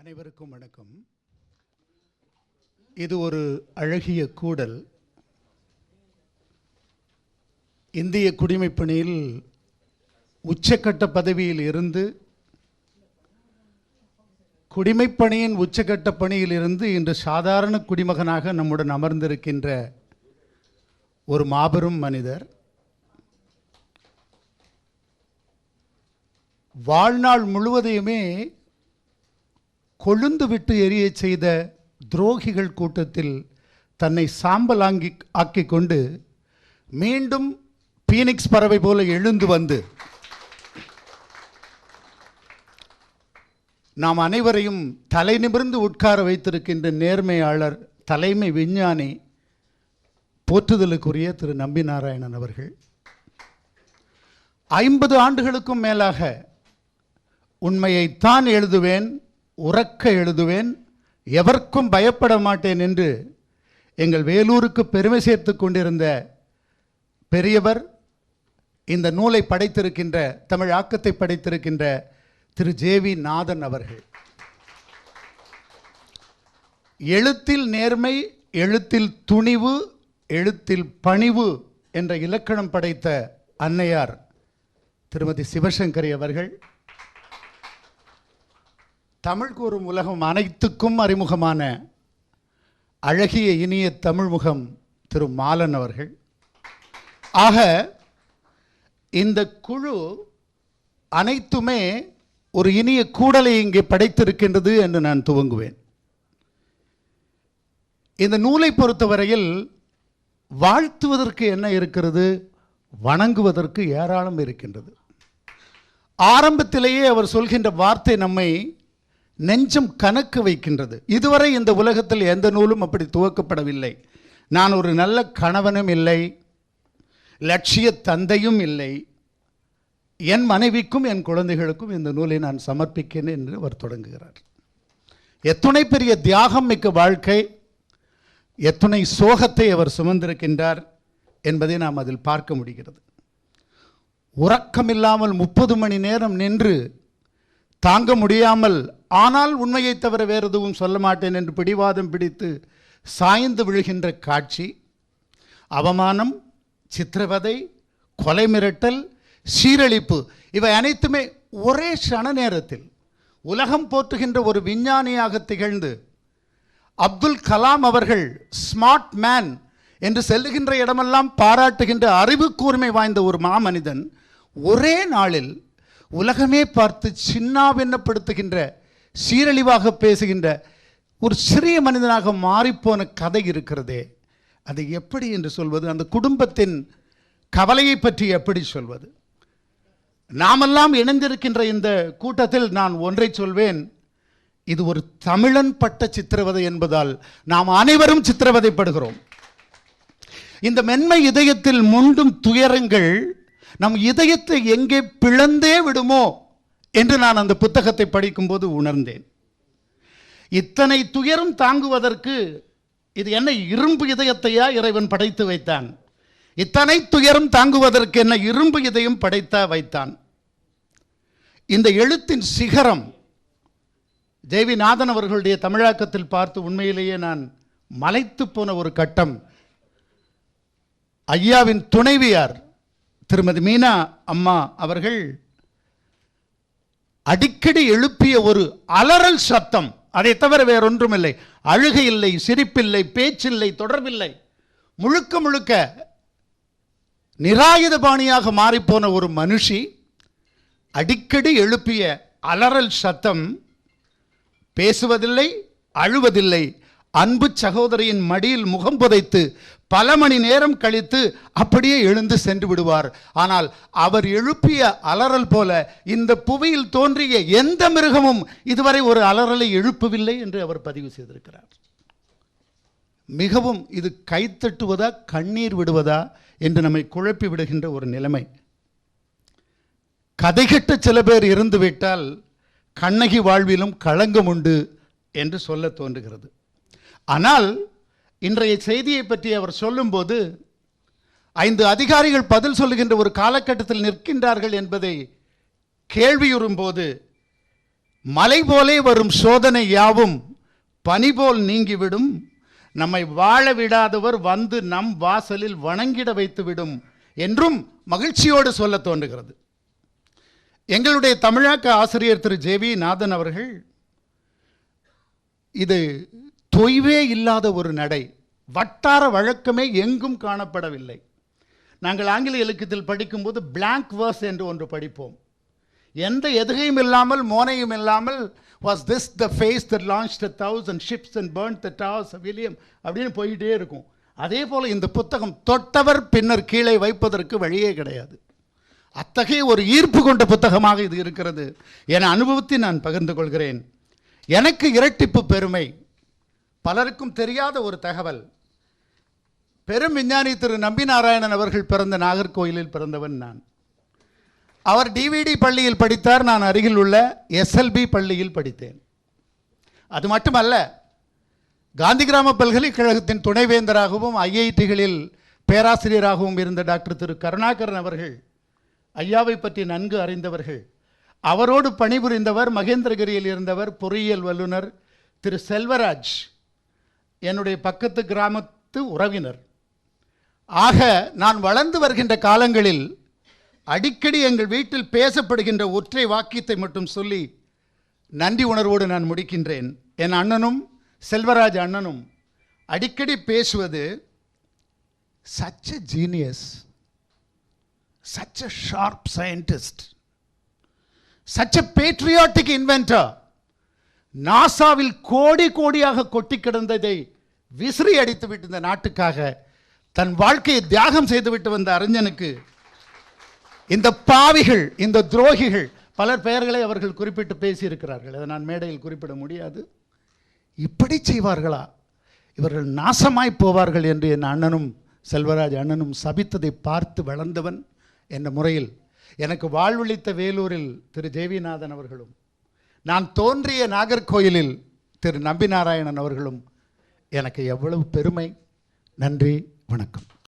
அனைவருக்கும் வணக்கம். இது ஒரு அழகிய கூடல். இந்திய குடிமைப்பணியில் உச்சக்கட்ட பதவியில் இருந்து குடிமைப்பணியின் உச்சக்கட்ட பணியில் இருந்து இன்று சாதாரண குடிமகனாக நம்முடன் அமர்ந்திருக்கின்ற ஒரு மாபெரும் மனிதர் வாழ்நாள் முழுவதையுமே கொழுந்து விட்டு எரிய செய்த துரோகிகள் கூட்டத்தில் தன்னை சாம்பலாங்கி ஆக்கிக் கொண்டு மீண்டும் பீனிக்ஸ் பறவை போல எழுந்து வந்து நாம் அனைவரையும் தலை நிமிர்ந்து உட்கார வைத்திருக்கின்ற நேர்மையாளர் தலைமை விஞ்ஞானி போற்றுதலுக்குரிய திரு. நம்பி நாராயணன் அவர்கள். ஐம்பது ஆண்டுகளுக்கும் மேலாக உண்மையைத்தான் எழுதுவேன். உறக்க எழுதுவேன் எவர்க்கும் பயப்பட மாட்டேன் என்று எங்கள் வேலூருக்கு பெருமை சேர்த்து கொண்டிருந்த பெரியவர் இந்த நூலை படைத்திருக்கின்ற தமிழ் ஆக்கத்தை படைத்திருக்கின்ற திரு. ஜேவி நாதன் அவர்கள். எழுத்தில் நேர்மை எழுத்தில் துணிவு எழுத்தில் பணிவு என்ற இலக்கணம் படைத்த அன்னையார் திருமதி சிவசங்கரி அவர்கள் தமிழ் கூறும் உலகம் அனைத்துக்கும் அறிமுகமான அழகிய இனிய தமிழ்முகம் திரு மாலன் அவர்கள். ஆக இந்த குழு அனைத்துமே ஒரு இனிய கூடலை இங்கே படைத்திருக்கின்றது என்று நான் துவங்குவேன். இந்த நூலை பொறுத்தவரையில் வாழ்த்துவதற்கு என்ன இருக்கிறது? வணங்குவதற்கு ஏராளம் இருக்கின்றது. ஆரம்பத்திலேயே அவர் சொல்கின்ற வார்த்தை நம்மை நெஞ்சம் கணக்கு வைக்கின்றது. இதுவரை இந்த உலகத்தில் எந்த நூலும் அப்படி துவக்கப்படவில்லை. நான் ஒரு நல்ல கணவனும் இல்லை. லட்சிய தந்தையும் இல்லை. என் மனைவிக்கும் என் குழந்தைகளுக்கும் இந்த நூலை நான் சமர்ப்பிக்கிறேன் என்று அவர் தொடங்குகிறார். எத்துணை பெரிய தியாகம் மிக்க வாழ்க்கை எத்துணை சோகத்தை அவர் சுமந்திருக்கின்றார் என்பதை நாம் அதில் பார்க்க முடிகிறது. உறக்கமில்லாமல் முப்பது மணி நேரம் நின்று தாங்க முடியாமல் ஆனால் உண்மையை தவிர வேறு எதுவும் சொல்ல மாட்டேன் என்று பிடிவாதம் பிடித்து சாய்ந்து விழுகின்ற காட்சி அவமானம் சித்திரவதை கொலை மிரட்டல் சீரழிப்பு இவை அனைத்துமே ஒரே சன நேரத்தில் உலகம் போற்றுகின்ற ஒரு விஞ்ஞானியாக திகழ்ந்து அப்துல் கலாம் அவர்கள் ஸ்மார்ட் மேன் என்று செல்லுகின்ற இடமெல்லாம் பாராட்டுகின்ற அறிவு கூர்மை வாய்ந்த ஒரு மாமனிதன் ஒரே நாளில் உலகமே பார்த்து சின்னாவின்னப்படுத்துகின்ற சீரழிவாக பேசுகின்ற ஒரு சிறிய மனிதனாக மாறிப்போன கதை இருக்கிறதே. அது எப்படி என்று சொல்வது? அந்த குடும்பத்தின் கவலையை பற்றி எப்படி சொல்வது? நாமெல்லாம் இணைந்திருக்கின்ற இந்த கூட்டத்தில் நான் ஒன்றை சொல்வேன். இது ஒரு தமிழன் பட்ட சித்திரவதை என்பதால் நாம் அனைவரும் சித்திரவதைப்படுகிறோம். இந்த மென்மை இதயத்தில் முண்டும் துயரங்கள் நம் இதயத்தை எங்கே பிளந்தே விடுமோ என்று நான் அந்த புத்தகத்தை படிக்கும்போது உணர்ந்தேன். இத்தனை துயரம் தாங்குவதற்கு இது என்ன இரும்பு இதயத்தையா இறைவன் படைத்து வைத்தான்? இத்தனை துயரம் தாங்குவதற்கு என்ன இரும்பு இதயம் படைத்தா வைத்தான்? இந்த எழுத்தின் சிகரம் தேவிநாதன் அவர்களுடைய தமிழாக்கத்தில் பார்த்து உண்மையிலேயே நான் மலைத்து போன ஒரு கட்டம். ஐயாவின் துணைவியார் திருமதி மீனா அம்மா அவர்கள் அடிக்கடி எழுப்பிய ஒரு அலறல் சத்தம். அதை தவிர வேறொன்றுமில்லை. அழுகை இல்லை சிரிப்பில்லை பேச்சில்லை தொடர்பில்லை. முழுக்க முழுக்க நிராயுதபாணியாக மாறிப்போன ஒரு மனுஷி அடிக்கடி எழுப்பிய அலறல் சத்தம் பேசுவதில்லை அழுவதில்லை. அன்பு சகோதரியின் மடியில் முகம் புதைத்து பல மணி நேரம் கழித்து அப்படியே எழுந்து சென்று விடுவார். ஆனால் அவர் எழுப்பிய அலறல் போல இந்த புவியில் தோன்றிய எந்த மிருகமும் இதுவரை ஒரு அலறலை எழுப்பவில்லை என்று அவர் பதிவு செய்திருக்கிறார். மிகவும் இது கைத்தட்டுவதா கண்ணீர் விடுவதா என்று நம்மை குழப்பி விடுகின்ற ஒரு நிலைமை. கதைகட்ட சில பேர் இருந்துவிட்டால் கண்ணகி வாழ்விலும் களங்கம் உண்டு என்று சொல்ல தோன்றுகிறது. ஆனால் இன்றைய செய்தியை பற்றி அவர் சொல்லும்போது ஐந்து அதிகாரிகள் பதில் சொல்லுகின்ற ஒரு காலகட்டத்தில் நிற்கின்றார்கள் என்பதை கேள்வியுறும்போது மலை போலே வரும் சோதனை யாவும் பனி போல் நீங்கிவிடும். நம்மை வாழ விடாதவர் வந்து நம் வாசலில் வணங்கிட வைத்துவிடும் என்றும் மகிழ்ச்சியோடு சொல்ல தோன்றுகிறது. எங்களுடைய தமிழாக்க ஆசிரியர் திரு. ஜே. வி. நாதன் அவர்கள் இது தொய்வே இல்லாத ஒரு நடை. வட்டார வழக்கமே எங்கும் காணப்படவில்லை. நாங்கள் ஆங்கில இலக்கியத்தில் படிக்கும்போது பிளாங்க் வேர்ஸ் என்று ஒன்று படிப்போம். எந்த எதுகையும் இல்லாமல் மோனையும் இல்லாமல் was this the face the launch the thousand ships and burn the tops William அப்படின்னு போயிட்டே இருக்கும். அதே போல் இந்த புத்தகம் தொட்டவர் பின்னர் கீழே வைப்பதற்கு வழியே கிடையாது. அத்தகைய ஒரு ஈர்ப்பு கொண்ட புத்தகமாக இது இருக்கிறது. என அனுபவத்தை நான் பகிர்ந்து கொள்கிறேன். எனக்கு இரட்டிப்பு பெருமை. பலருக்கும் தெரியாத ஒரு தகவல். பெரும் விஞ்ஞானி திரு நம்பி நாராயணன் அவர்கள் பிறந்த நாகர்கோயிலில் பிறந்தவன் நான். அவர் டிவிடி பள்ளியில் படித்தார் நான் அருகில் உள்ள எஸ்எல்பி பள்ளியில் படித்தேன். அது மட்டுமல்ல காந்தி கிராம பல்கலைக்கழகத்தின் துணைவேந்தராகவும் ஐஐடிகளில் பேராசிரியராகவும் இருந்த டாக்டர் திரு கருணாகரன் அவர்கள் ஐயாவை பற்றி நன்கு அறிந்தவர்கள். அவரோடு பணிபுரிந்தவர் மகேந்திரகிரியில் இருந்தவர் பொறியியல் வல்லுனர் திரு செல்வராஜ். என்னுடைய பக்கத்து கிராமத்து உறவினர். ஆக நான் வளர்ந்து வருகின்ற காலங்களில் அடிக்கடி எங்கள் வீட்டில் பேசப்படுகின்ற ஒற்றை வாக்கியத்தை மட்டும் சொல்லி நன்றி உணர்வோடு நான் முடிக்கின்றேன். என் அண்ணனும் செல்வராஜ் அண்ணனும் அடிக்கடி பேசுவது such a genius such a sharp scientist such a patriotic inventor நாசாவில் கோடி கோடியாக கொட்டி கிடந்ததை விசிறி அடித்துவிட்டு இந்த நாட்டுக்காக தன் வாழ்க்கையை தியாகம் செய்துவிட்டு வந்த அறிஞனுக்கு இந்த பாவிகள் இந்த துரோகிகள் பலர் பெயர்களை அவர்கள் குறிப்பிட்டு பேசியிருக்கிறார்கள். அதை நான் மேடையில் குறிப்பிட முடியாது. இப்படி செய்வார்களா? இவர்கள் நாசமாய் போவார்கள் என்று என் அண்ணனும் செல்வராஜ் அண்ணனும் சபித்ததை பார்த்து வளர்ந்தவன் என்ற முறையில் எனக்கு வாழ்வளித்த வேலூரில் திரு. தேவிநாதன் அவர்களும் நான் தோன்றிய நாகர்கோயிலில் திரு நம்பி நாராயணன் அவர்களும் எனக்கு எவ்வளவு பெருமை. நன்றி வணக்கம்.